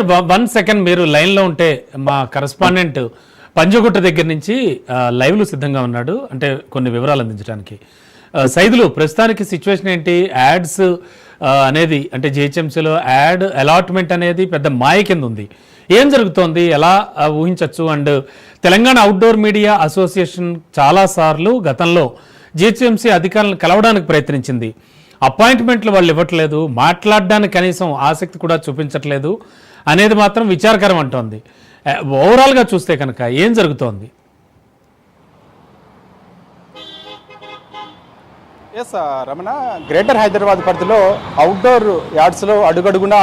Sir one second మీరు లైన్లో ఉంటే మా కరస్పాండెంట్ పంజగుట్ట దగ్గర నుంచి ఆ, లైవ్లో సిద్ధంగా ఉన్నాడు. అంటే కొన్ని వివరాలు అందించడానికి. సైదులు ప్రస్తుతానికి సిచ్యువేషన్ ఏంటి? యాడ్స్ అనేది అంటే జిహెచ్ఎంసీలో యాడ్ అలాట్మెంట్ అనేది పెద్ద మాయ కింద ఉంది. ఏం జరుగుతోంది? ఎలా ఊహించవచ్చు and Telangana outdoor media association చాలాసార్లు గతంలో జిహెచ్ఎంసీ అధికారులను కలవడానికి ప్రయత్నించింది. అపాయింట్మెంట్లు వాళ్ళు ఇవ్వట్లేదు మాట్లాడడానికి కనీసం ఆసక్తి కూడా చూపించట్లేదు అనేది మాత్రం విచారకరం అంటోంది. ఓవరాల్గా చూస్తే కనుక ఏం జరుగుతోంది? Yes uh, Ramana greater Hyderabad పరిధిలో అవుట్డోర్ యార్డ్స్లో అడుగడుగున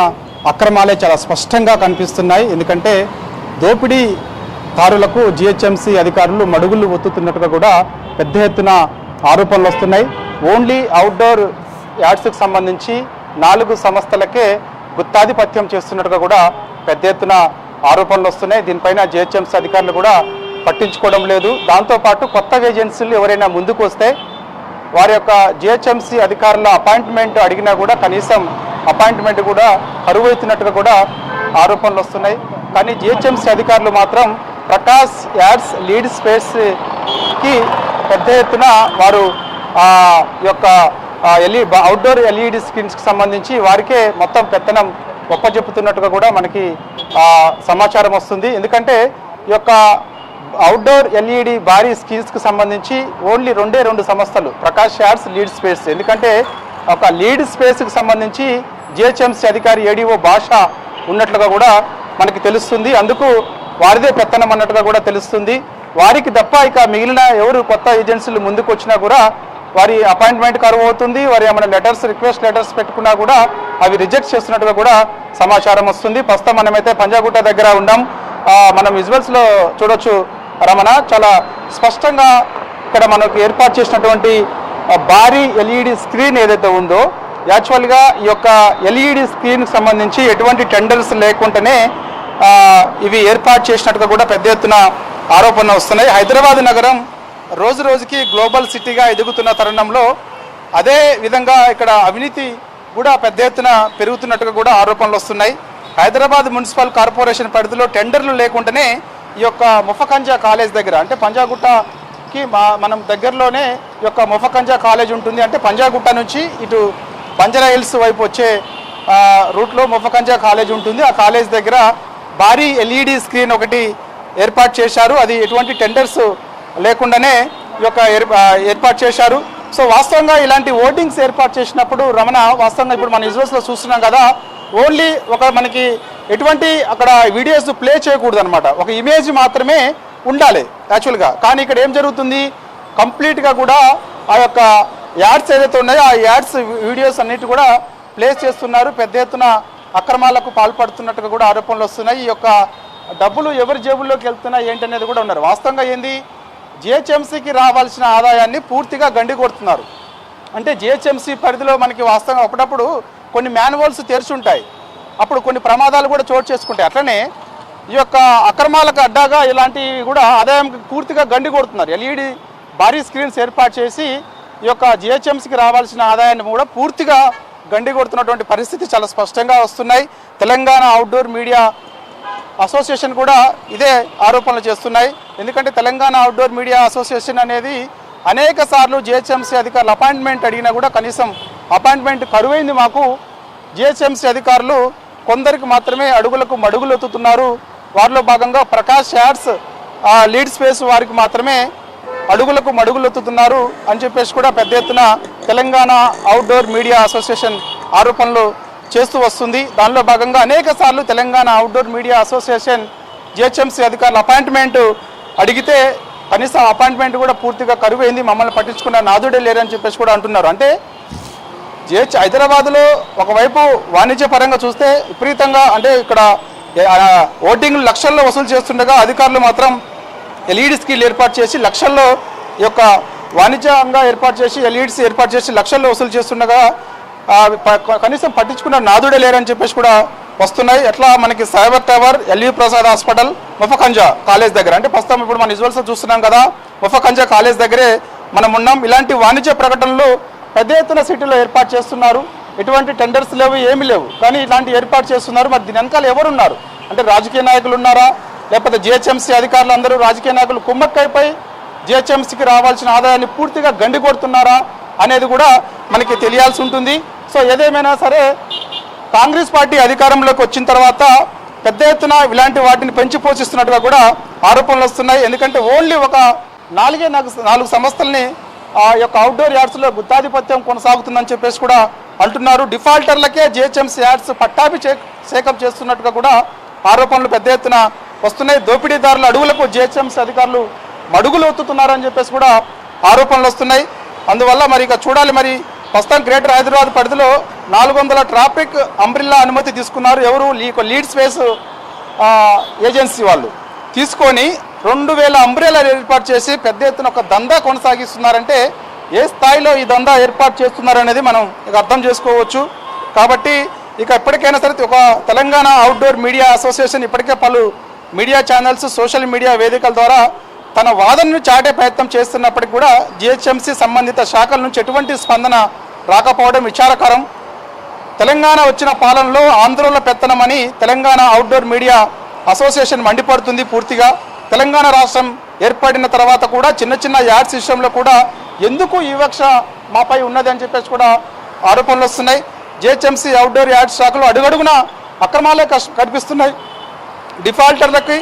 అక్రమాలే చాలా స్పష్టంగా కనిపిస్తున్నాయి. ఎందుకంటే దోపిడీ కారులకు జిహెచ్ఎంసీ అధికారులు మడుగులు ఒత్తుతున్నట్టుగా కూడా పెద్ద ఎత్తున ఆరోపణలు వస్తున్నాయి. ఓన్లీ అవుట్డోర్ యాడ్స్కు సంబంధించి నాలుగు సంస్థలకే గుత్తాధిపత్యం చేస్తున్నట్టుగా కూడా పెద్ద ఎత్తున ఆరోపణలు వస్తున్నాయి. దీనిపైన జిహెచ్ఎంసీ అధికారులు కూడా పట్టించుకోవడం లేదు. దాంతోపాటు కొత్త ఏజెన్సీలు ఎవరైనా ముందుకు వస్తే వారి యొక్క జిహెచ్ఎంసీ అధికారుల అపాయింట్మెంట్ అడిగినా కూడా కనీసం అపాయింట్మెంట్ కూడా కరువైతున్నట్టుగా కూడా ఆరోపణలు వస్తున్నాయి. కానీ జిహెచ్ఎంసీ అధికారులు మాత్రం ప్రకాష్ యాడ్స్ లీడ్ స్పేస్కి పెద్ద ఎత్తున వారు ఆ యొక్క ఎల్ఈ అవుట్డోర్ ఎల్ఈడి స్క్రీన్స్కి సంబంధించి వారికే మొత్తం పెత్తనం గొప్ప చెప్పుతున్నట్టుగా కూడా మనకి సమాచారం వస్తుంది. ఎందుకంటే ఈ యొక్క అవుట్డోర్ ఎల్ఈడి భారీ స్కీమ్స్కి సంబంధించి ఓన్లీ రెండే రెండు సంస్థలు ప్రకాష్ యాడ్స్ లీడ్ స్పేస్ ఎందుకంటే ఒక లీడ్ స్పేస్కి సంబంధించి జిహెచ్ఎంసీ అధికారి ఏడీఓ భాష ఉన్నట్లుగా కూడా మనకి తెలుస్తుంది. అందుకు వారిదే పెత్తనం అన్నట్టుగా కూడా తెలుస్తుంది. వారికి తప్ప ఇక మిగిలిన ఎవరు కొత్త ఏజెన్సీలు ముందుకు వచ్చినా కూడా వారి అపాయింట్మెంట్ కరువు అవుతుంది వారి ఏమైనా లెటర్స్ రిక్వెస్ట్ లెటర్స్ పెట్టుకున్నా కూడా అవి రిజెక్ట్ చేస్తున్నట్టుగా కూడా సమాచారం వస్తుంది. ప్రస్తుతం మనమైతే పంజాగుట్ట దగ్గర ఉన్నాం మనం విజువల్స్లో చూడొచ్చు రమణ. చాలా స్పష్టంగా ఇక్కడ మనకు ఏర్పాటు చేసినటువంటి భారీ ఎల్ఈడి స్క్రీన్ ఏదైతే ఉందో యాక్చువల్గా ఈ యొక్క ఎల్ఈడి స్క్రీన్కి సంబంధించి ఎటువంటి టెండర్స్ లేకుండానే ఇవి ఏర్పాటు చేసినట్టుగా కూడా పెద్ద ఎత్తున ఆరోపణలు వస్తున్నాయి. హైదరాబాద్ నగరం రోజు రోజుకి గ్లోబల్ సిటీగా ఎదుగుతున్న తరుణంలో అదే విధంగా ఇక్కడ అవినీతి కూడా పెద్ద ఎత్తున పెరుగుతున్నట్టుగా కూడా ఆరోపణలు వస్తున్నాయి. హైదరాబాద్ మున్సిపల్ కార్పొరేషన్ పరిధిలో టెండర్లు లేకుండానే ఈ యొక్క ముఫకంజా కాలేజ్ దగ్గర అంటే పంజాగుట్టకి మా మనం దగ్గరలోనే ఈ యొక్క ముఫకంజా కాలేజ్ ఉంటుంది. అంటే పంజాగుట్ట నుంచి ఇటు బంజరా హిల్స్ వైపు వచ్చే రూట్లో ముఫకంజా కాలేజ్ ఉంటుంది. ఆ కాలేజ్ దగ్గర భారీ ఎల్ఈడి స్క్రీన్ ఒకటి ఏర్పాటు చేశారు. అది ఎటువంటి టెండర్స్ లేకుండానే ఈ యొక్క ఏర్పాటు చేశారు. సో వాస్తవంగా ఇలాంటి ఓటింగ్స్ ఏర్పాటు చేసినప్పుడు రమణ వాస్తవంగా ఇప్పుడు మన ఇజ్రోస్లో చూస్తున్నాం కదా ఓన్లీ ఒక మనకి ఎటువంటి అక్కడ వీడియోస్ ప్లే చేయకూడదు అనమాట ఒక ఇమేజ్ మాత్రమే ఉండాలి యాక్చువల్గా. కానీ ఇక్కడ ఏం జరుగుతుంది? కంప్లీట్గా కూడా ఆ యొక్క యాడ్స్ ఏదైతే ఉన్నాయో ఆ యాడ్స్ వీడియోస్ అన్నిటి కూడా ప్లేస్ చేస్తున్నారు. పెద్ద ఎత్తున అక్రమాలకు పాల్పడుతున్నట్టుగా కూడా ఆరోపణలు వస్తున్నాయి. ఈ యొక్క డబ్బులు ఎవరి జేబుల్లోకి వెళ్తున్నాయి ఏంటనేది కూడా ఉన్నారు. వాస్తవంగా ఏంది? జిహెచ్ఎంసీకి రావాల్సిన ఆదాయాన్ని పూర్తిగా గండి కొడుతున్నారు. అంటే జిహెచ్ఎంసీ పరిధిలో మనకి వాస్తవంగా ఒకటప్పుడు కొన్ని మాన్యువల్స్ తెరిచి ఉంటాయి అప్పుడు కొన్ని ప్రమాదాలు కూడా చోటు చేసుకుంటాయి. అట్లనే ఈ యొక్క అక్రమాలకు అడ్డాగా ఇలాంటివి కూడా ఆదాయం పూర్తిగా గండి కొడుతున్నారు. ఎల్ఈడి భారీ స్క్రీన్స్ ఏర్పాటు చేసి ఈ యొక్క జిహెచ్ఎంసీకి రావాల్సిన ఆదాయాన్ని కూడా పూర్తిగా గండి కొడుతున్నటువంటి పరిస్థితి చాలా స్పష్టంగా వస్తున్నాయి. తెలంగాణ అవుట్డోర్ మీడియా అసోసియేషన్ కూడా ఇదే ఆరోపణలు చేస్తున్నాయి. ఎందుకంటే తెలంగాణ అవుట్డోర్ మీడియా అసోసియేషన్ అనేది అనేక సార్లు జిహెచ్ఎంసీ అధికారులు అపాయింట్మెంట్ అడిగినా కూడా కనీసం అపాయింట్మెంట్ కరువైంది మాకు. జిహెచ్ఎంసీ అధికారులు కొందరికి మాత్రమే అడుగులకు మడుగులు ఎత్తుతున్నారు. వారిలో భాగంగా ప్రకాష్ యాడ్స్ లీడ్ స్పేస్ వారికి మాత్రమే అడుగులకు మడుగులు ఎత్తుతున్నారు అని చెప్పేసి కూడా పెద్ద ఎత్తున తెలంగాణ అవుట్డోర్ మీడియా అసోసియేషన్ ఆరోపణలు చేస్తూ వస్తుంది. దానిలో భాగంగా అనేక సార్లు Telangana outdoor media association GHMC అధికారులు అపాయింట్మెంట్ అడిగితే కనీసం అపాయింట్మెంట్ కూడా పూర్తిగా కరువైంది. మమ్మల్ని పట్టించుకున్న నాదుడే లేరని చెప్పేసి కూడా అంటున్నారు. అంటే జిహెచ్ హైదరాబాద్లో ఒకవైపు వాణిజ్యపరంగా చూస్తే విపరీతంగా అంటే ఇక్కడ ఓటింగ్ లక్షల్లో వసూలు చేస్తుండగా అధికారులు మాత్రం ఎల్ఈడి స్కీల్ ఏర్పాటు చేసి లక్షల్లో ఈ యొక్క వాణిజ్యంగా ఏర్పాటు చేసి ఎల్ఈడిస్ ఏర్పాటు చేసి లక్షల్లో వసూలు చేస్తుండగా కనీసం పట్టించుకున్న నాదుడే లేరని చెప్పేసి కూడా వస్తున్నాయి. ఎట్లా? మనకి cyber tower LV Prasad hospital Mufakhamjah college దగ్గర. అంటే ప్రస్తుతం ఇప్పుడు మన విజువల్స్ చూస్తున్నాం కదా ముఫకంజా కాలేజ్ దగ్గరే మనం ఉన్నాం. ఇలాంటి వాణిజ్య ప్రకటనలు పెద్ద ఎత్తున సిటీలో ఏర్పాటు చేస్తున్నారు. ఎటువంటి టెండర్స్ లేవు ఏమీ లేవు. కానీ ఇలాంటి ఏర్పాటు చేస్తున్నారు. మరి దీని వెనకాల ఎవరున్నారు? అంటే రాజకీయ నాయకులు ఉన్నారా? లేకపోతే జిహెచ్ఎంసీ అధికారులు అందరూ రాజకీయ నాయకులు కుమ్మక్కైపోయి జిహెచ్ఎంసీకి రావాల్సిన ఆదాయాన్ని పూర్తిగా గండి కొడుతున్నారా అనేది కూడా మనకి తెలియాల్సి ఉంటుంది. సో ఏదేమైనా సరే కాంగ్రెస్ పార్టీ అధికారంలోకి వచ్చిన తర్వాత పెద్ద ఎత్తున ఇలాంటి వాటిని పెంచి పోషిస్తున్నట్టుగా కూడా ఆరోపణలు వస్తున్నాయి. ఎందుకంటే ఓన్లీ ఒక నాలుగే నాలుగు నాలుగు సంస్థల్ని ఆ యొక్క అవుట్డోర్ యార్డ్స్లో గుత్తాధిపత్యం కొనసాగుతుందని చెప్పేసి కూడా అంటున్నారు. డిఫాల్టర్లకే జిహెచ్ఎంసీ యార్డ్స్ పట్టాభి సేకప్ చేస్తున్నట్టుగా కూడా ఆరోపణలు పెద్ద ఎత్తున వస్తున్నాయి. దోపిడీదారుల అడుగులకు జిహెచ్ఎంసీ అధికారులు మడుగులు ఒత్తుతున్నారని చెప్పేసి కూడా ఆరోపణలు వస్తున్నాయి. అందువల్ల మరి ఇక చూడాలి మరి ప్రస్తుతం గ్రేటర్ హైదరాబాద్ పరిధిలో నాలుగు వందల ట్రాఫిక్ అంబ్రిల్లా అనుమతి తీసుకున్నారు. ఎవరు? లీడ్ స్పేస్ ఏజెన్సీ వాళ్ళు. తీసుకొని రెండు వేల అంబ్రెలాలు ఏర్పాటు చేసి పెద్ద ఎత్తున ఒక దందా కొనసాగిస్తున్నారంటే ఏ స్థాయిలో ఈ దందా ఏర్పాటు చేస్తున్నారనేది మనం ఇక అర్థం చేసుకోవచ్చు. కాబట్టి ఇక ఎప్పటికైనా సరే ఒక తెలంగాణ అవుట్డోర్ మీడియా అసోసియేషన్ ఇప్పటికే పలు మీడియా ఛానల్స్ సోషల్ మీడియా వేదికల ద్వారా తన వాదనను చాటే ప్రయత్నం చేస్తున్నప్పటికీ కూడా జిహెచ్ఎంసీ సంబంధిత శాఖల నుంచి ఎటువంటి స్పందన రాకపోవడం విచారకరం. తెలంగాణ వచ్చిన పాలనలో ఆంధ్రుల పెత్తనమని తెలంగాణ అవుట్డోర్ మీడియా అసోసియేషన్ మండిపడుతుంది పూర్తిగా. తెలంగాణ రాష్ట్రం ఏర్పడిన తర్వాత కూడా చిన్న చిన్న యాడ్ సిస్టంలో కూడా ఎందుకు ఈ వివక్ష మాపై ఉన్నది అని చెప్పేసి కూడా ఆరోపణలు వస్తున్నాయి. జిహెచ్ఎంసీ అవుట్డోర్ యాడ్ శాఖలు అడుగడుగున అక్రమాలే కనిపిస్తున్నాయి. డిఫాల్టర్లకి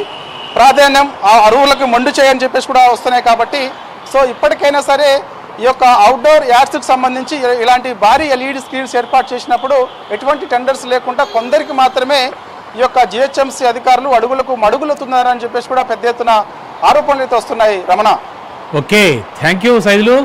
ప్రాధాన్యం ఆ అరువులకు మొండు చేయని చెప్పేసి కూడా వస్తున్నాయి కాబట్టి సో ఇప్పటికైనా సరే ఈ యొక్క అవుట్డోర్ యాడ్స్కి సంబంధించి ఇలాంటి భారీ ఎల్ఈడి స్క్రీన్స్ ఏర్పాటు చేసినప్పుడు ఎటువంటి టెండర్స్ లేకుండా కొందరికి మాత్రమే ఈ యొక్క జిహెచ్ఎంసీ అధికారులు అడుగులకు మడుగులుతున్నారని చెప్పేసి కూడా పెద్ద ఎత్తున ఆరోపణలు అయితే వస్తున్నాయి. Ramana. Okay. Thank you Saidulu.